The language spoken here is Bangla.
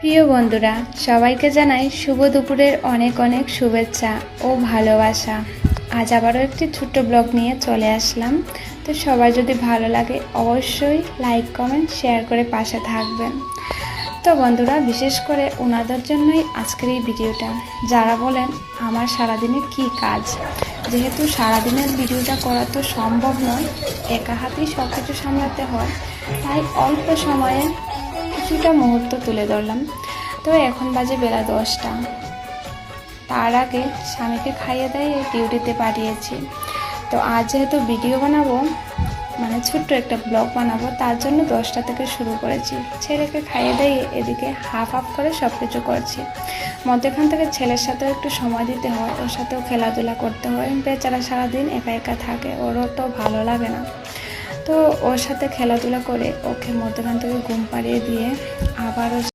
প্রিয় বন্ধুরা, সবাইকে জানাই শুভ দুপুরের অনেক অনেক শুভেচ্ছা ও ভালোবাসা। আজ আবারও একটি ছোট্ট ব্লগ নিয়ে চলে আসলাম। তো সবার যদি ভালো লাগে অবশ্যই লাইক, কমেন্ট, শেয়ার করে পাশে থাকবেন। তো বন্ধুরা, বিশেষ করে ওনাদের জন্যই আজকের এই ভিডিওটা। যারা বলেন, আমার সারাদিনে কি কাজ? যেহেতু সারাদিনের ভিডিওটা করা তো সম্ভব নয়, একা হাতেই সব কিছু সামলাতে হয়, তাই অল্প সময়ে কিছুটা মুহূর্ত তুলে ধরলাম। তো এখন বাজে বেলা দশটা। তার আগে স্বামীকে খাইয়ে দিয়ে, ডিউটিতে পাঠিয়েছি। তো আজ যেহেতু ভিডিও বানাবো মানে ছোট্ট একটা ব্লগ বানাবো, তার জন্য দশটা থেকে শুরু করেছি। ছেলেকে খাইয়ে দিয়ে, এদিকে হাফ হাফ করে সব কিছু করছি। মধ্যেখান থেকে ছেলের সাথেও একটু সময় দিতে হয়, ওর সাথেও খেলাধুলা করতে হয়। বেচারা সারাদিন একা একা থাকে, ওরও তো ভালো লাগে না। তো ওর সাথে খেলাধুলা করে ওকে মধ্যখান থেকে ঘুম পাড়িয়ে দিয়ে আবারও